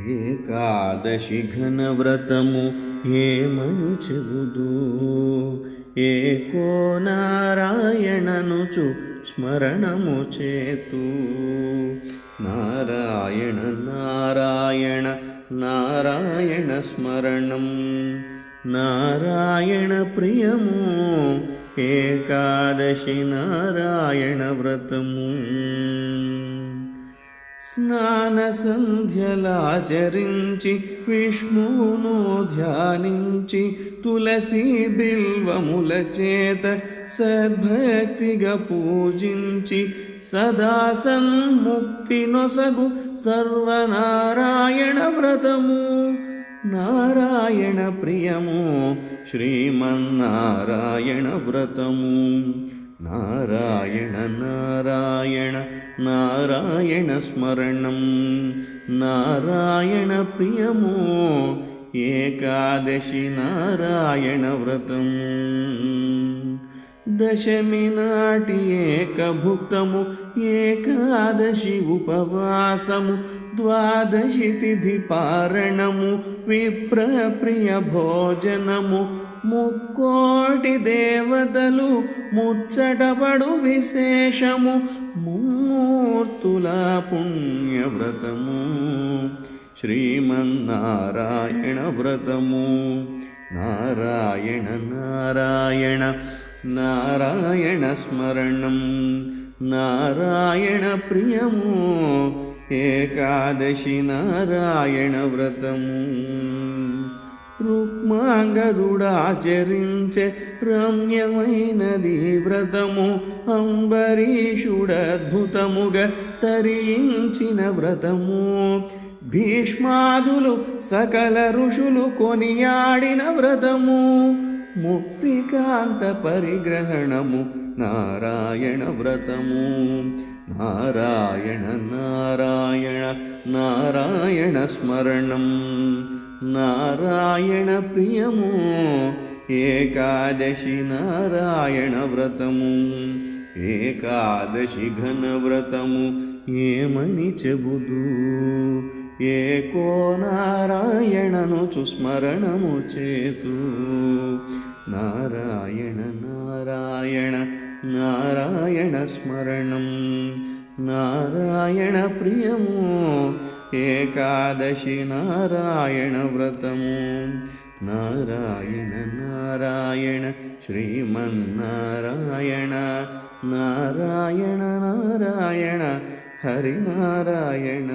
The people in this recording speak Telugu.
ఏకాదశి ఘనవ్రతము ఏమని చెబుదు? ఏకో నారాయణనుచు స్మరణము చేతు. నారాయణ నారాయణ నారాయణ స్మరణం. నారాయణ ప్రియము ఏకాదశి నారాయణ వ్రతము. స్నాన సంధ్యలాచరించి విష్ణువును ధ్యానించి తులసి బిల్వముల చేత సద్భక్తిగా పూజించి సదా సన్ముక్తి నొసగు సర్వనారాయణ వ్రతము. నారాయణ ప్రియము శ్రీమన్నారాయణ వ్రతము. నారాయణ నారాయణ నారాయణ స్మరణం. నారాయణ ప్రియము ఏకాదశి నారాయణ వ్రతం. దశమి నాటి ఏకభుక్తము ఏకాదశి ఉపవాసము ద్వాదశి తిథి పారణము విప్రప్రియ భోజనము ముక్కోటి దేవతలు ముచ్చటపడు విశేషము ముమ్మూర్తుల పుణ్యవ్రతము. శ్రీమన్నారాయణ వ్రతము. నారాయణ నారాయణ నారాయణ స్మరణం. నారాయణ ప్రియము. ఏకాదశి నారాయణ వ్రతము. రుక్మాంగదుడాచరించే రమ్యమైనది వ్రతము. అంబరీషుడద్భుతముగా తరించిన వ్రతము. భీష్మాదులు సకల ఋషులు కొనియాడిన వ్రతము. ముక్తికాంత పరిగ్రహణము నారాయణ వ్రతము. నారాయణ నారాయణ నారాయణ స్మరణం. నారాయణ ప్రియము ఏకాదశి నారాయణ వ్రతము ఏకాదశి ఘన వ్రతము ఏమని చెబుదు? ఏకో నారాయణను చుస్మరణము చేతు? నారాయణ నారాయణ నారాయణ స్మరణం. నారాయణ ప్రియము ఏకాదశి నారాయణ వ్రతము నారాయణ నారాయణ శ్రీమన్నారాయణ నారాయణ నారాయణ హరినారాయణ